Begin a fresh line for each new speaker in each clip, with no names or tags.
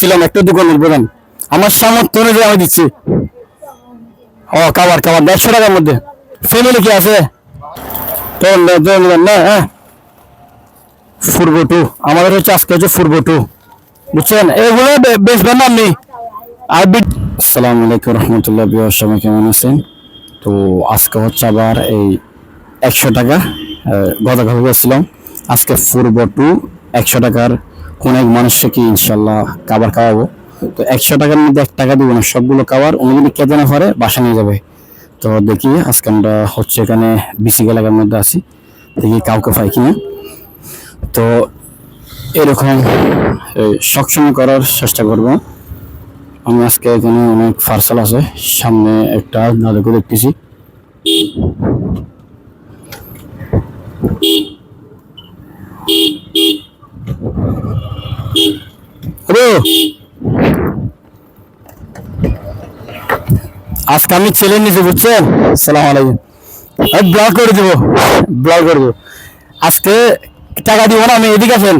ছিলাম একটা দোকানের প্রধান আমার সামর্থ্য অনুযায়ী আমি দিচ্ছি। ও খাবার খাবার দেড়শো টাকার মধ্যে। ফ্যামিলি কি আছে? না হ্যাঁ। আমাদের হচ্ছে, আজকে হচ্ছে বুঝছেন? এগুলো বেচবেন না আপনি আর আলাইকুম রহমতুল্লাহ বিহার কেমন আছেন? তো আজকে হচ্ছে আবার এই একশো টাকা গতকাল গেছিলাম। আজকে ফুরবো টু একশো টাকার কোন এক মানুষকে কি ইনশাল্লাহ খাবার খাওয়াবো তো একশো টাকার মধ্যে এক টাকা দিব না, সবগুলো খাবার উনি যদি কেটে না পারে বাসা নিয়ে যাবে। তো দেখি আজকে আমরা হচ্ছে এখানে বিসি এলাকার মধ্যে আছি। দেখি কাউকে পাই কিনা। তো এরকম সবসময় করার চেষ্টা করব। আমি আজকে এখানে অনেক পার্সেল আছে, সামনে একটা দাদুকে দেখতেছি। আজকে আমি ছেলে নিতে বুঝছেন? সালাম আলাইকুম। আমি ব্লগ করে দেবো। ব্লগ করে দেবো। আজকে টাকা দিব না আমি এদিকে আছেন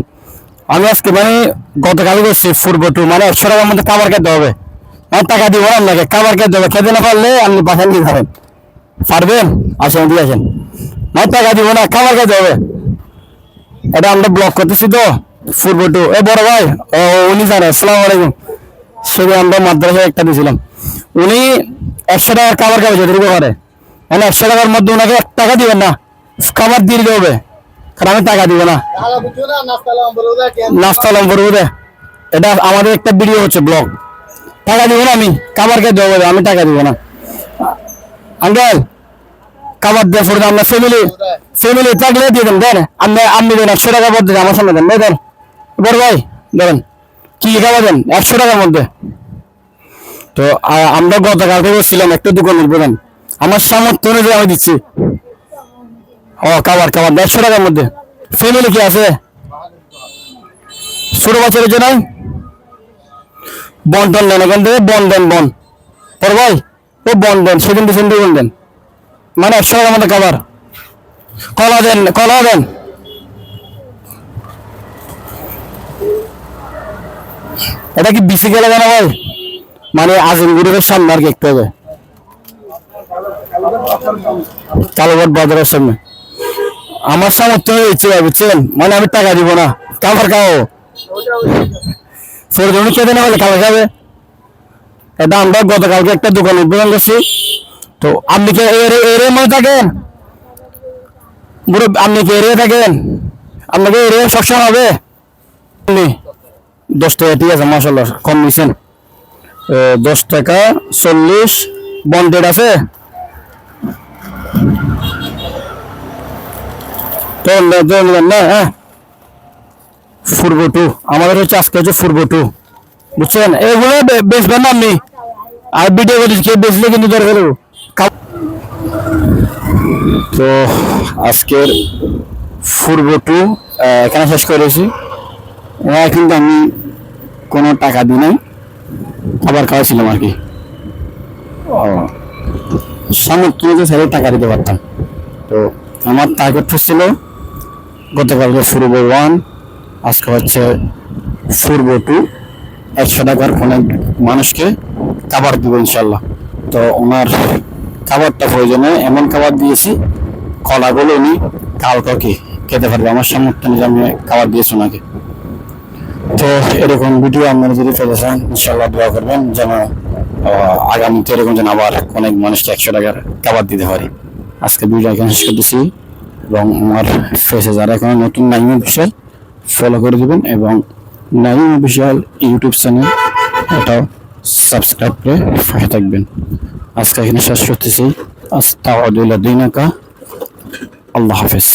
আমি আজকে মানে গতকাল করছি ফুটবো টু মানে একশো টাকার মধ্যে খাবার খেতে হবে। মানে টাকা দিব না আপনাকে খাবার খেতে হবে। খেতে না পারলে আপনি বাসায় নিয়ে খাবেন পারবেন? আসেন এদিকে আসেন। না টাকা দিব না খাবার খেতে হবে। এটা আমরা ব্লক করতেছি তো। ফুটবো টু এ বড় ভাই, ও উনি জানে, আসসালামু আলাইকুম। সেদিন আমরা মাদ্রাসায় একটা দিয়েছিলাম। উনি একশো টাকার খাবার খাবে যদি করে মানে একশো টাকার মধ্যে ওনাকে এক টাকা দিবেন না। খাবার দিয়ে দিতে হবে। কারণ আমি টাকা দিব না। নাস্তা লম্বর বুঝে এটা আমাদের একটা ভিডিও হচ্ছে ব্লগ টাকা দিব না আমি, খাবার খেতে হবে আমি টাকা দিব না। আঙ্কেল, খাবার দিয়ে পড়ে আমরা ফ্যামিলি ফ্যামিলি থাকলে দিয়ে দেন দেন। আপনি আপনি দেন, একশো টাকার মধ্যে আমার সামনে দেন দেন। বড় ভাই দেন কি কি দেন? একশো টাকার মধ্যে। তো আমরা গতকালকে ছিলাম একটা দোকানের প্রধান আমার সামর্থ্য অনুযায়ী আমি দিচ্ছি। ও খাবার খাবার দেড়শো টাকার মধ্যে। ফ্যামিলি কি আছে? ছোট বাচ্চাদের জন্য? বন টন দেন এখান থেকে, বন দেন, বন। পর ভাই, ও বন দেন, সেদিন বন দেন। মানে একশো টাকার মধ্যে খাবার কলা দেন কলা দেন। এটা কি বিসি গেলে কেন ভাই? মানে আজিমগুড়ের সামনে আর কি একটু হবে কালোঘাট বাজারের সামনে। আমার সামর্থ্য হয়েছে বুঝছেন? মানে আমি টাকা দিব না। খাবার খাও। ফেরদৌনি খেতে না হলে খাবার খাবে। এটা আমরা গতকালকে একটা দোকান উদ্বোধন করছি। তো আপনি কি এরিয়া মনে থাকেন? আপনি কি এরিয়া থাকেন? আপনাকে এরিয়া সবসময় হবে? দশ টাকা ঠিক আছে মাসাল্লাহ কম নিছেন। দশ টাকা চল্লিশ বন্ডেড আছে? না হ্যাঁ? ফুরবো টু আমাদের হচ্ছে আজকে হচ্ছে ফুরবো টু বুঝছেন? এগুলো বেচবেন না আপনি। আর ভিডিও করিস কে বেচলে কিন্তু দরকার তো আজকের ফুরবো টু এখানে শেষ করেছি এবার কিন্তু আমি কোনো টাকা দিই নাই, খাবার খাওয়াছিলাম আর কি। ও সামর্থ্য মতো ছেলে টাকা দিতে পারতাম। তো আমার টার্গেট ছিল গতকালকে ফুরবো ওয়ান আজকে হচ্ছে ফুরবো টু একশো টাকার অনেক মানুষকে খাবার দিব ইনশাল্লাহ তো ওনার খাবারটা প্রয়োজনে এমন খাবার দিয়েছি, কলাগুলো উনি কালকে খেতে পারবে। আমার সামর্থ্য আমি খাবার দিয়েছি ওনাকে। তো এরকম ভিডিও আপনারা যদি পেতে চান ইনশাল্লাহ দোয়া করবেন যেন আগামীতে এরকম যেন আবার অনেক মানুষকে একশো টাকার খাবার দিতে পারি। আজকে ভিডিও এখানে শেষ করতেছি এবং আমার ফেসে যারা এখন নতুন, নাইম অফিসিয়াল ফলো করে দেবেন এবং নাইম অফিসিয়াল ইউটিউব চ্যানেল, এটাও সাবস্ক্রাইব করে পাশে থাকবেন। আজকে এখানে শেষ করতেছি। আস্তাউদ্দিল্লা দিনাকা। আল্লাহ হাফেজ।